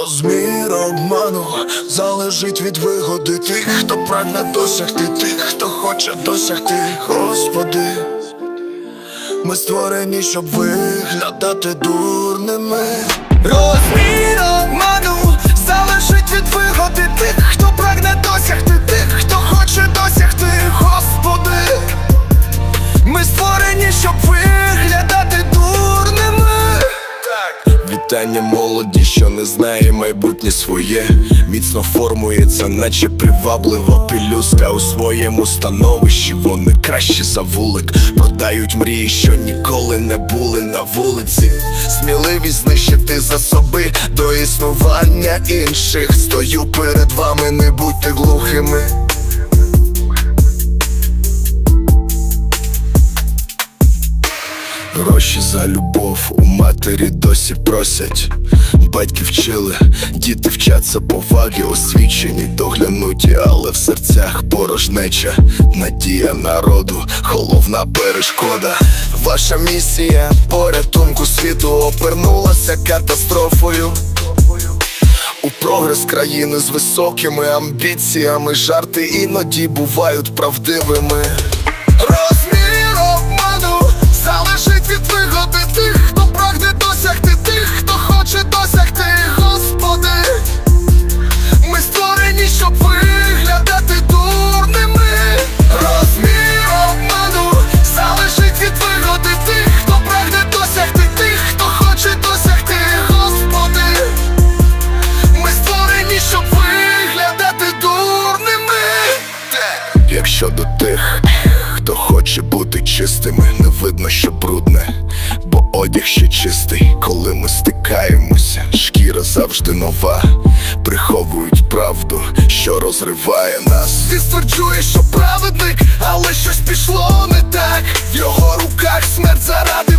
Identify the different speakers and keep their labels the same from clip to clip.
Speaker 1: Розмір обману залежить від вигоди тих, хто прагне досягти тих, хто хоче досягти, Господи. Ми створені, щоб виглядати дурними. Розмір Вітання молоді, що не знає майбутнє своє, міцно формується, наче приваблива пелюстка у своєму становищі. Вони краще за вулик, продають мрії, що ніколи не були на вулиці. Сміливість знищити засоби до існування інших. Стою перед вами, не будьте глухими. Гроші за любов у матері досі просять. Батьки вчили, діти вчаться поваги, освічені, доглянуті, але в серцях порожнеча, надія народу, головна перешкода. Ваша місія порятунку світу обернулася катастрофою. У прогрес країни з високими амбіціями, жарти іноді бувають правдивими. Якщо до тих, хто хоче бути чистими, не видно, що брудне, бо одяг ще чистий, коли ми стикаємося, шкіра завжди нова, приховують правду, що розриває нас. Ти стверджуєш, що праведник, але щось пішло не так. В його руках смерть заради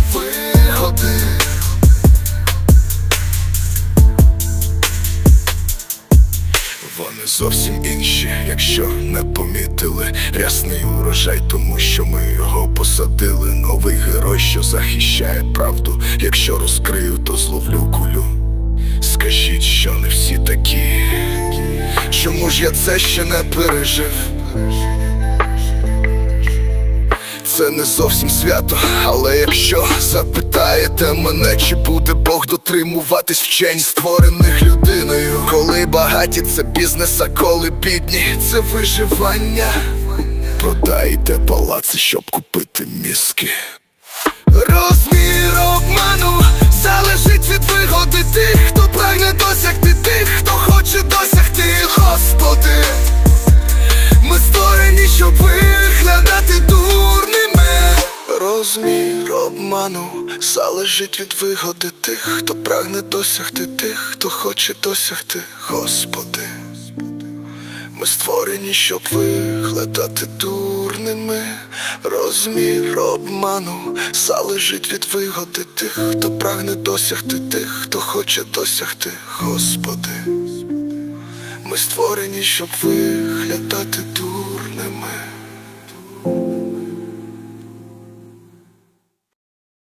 Speaker 1: Вони зовсім інші, якщо не помітили рясний урожай, тому що ми його посадили. Новий герой, що захищає правду. Якщо розкрию, то зловлю кулю. Скажіть, що не всі такі. Чому ж я це ще не пережив? Це не зовсім свято, але якщо запитаєте мене, чи буде Бог дотримуватись вчень, створених багаті це бізнес, а коли бідні, це виживання. Продайте палаци, щоб купити мізки. Розмір обману залежить від вигоди тих, хто обману залежить від вигоди тих, хто прагне досягти тих, хто хоче досягти, Господи. Ми створені, щоб виглядати дурними. Розмір обману залежить від вигоди тих, хто прагне досягти тих, хто хоче досягти, Господи. Ми створені, щоб виглядати дурними.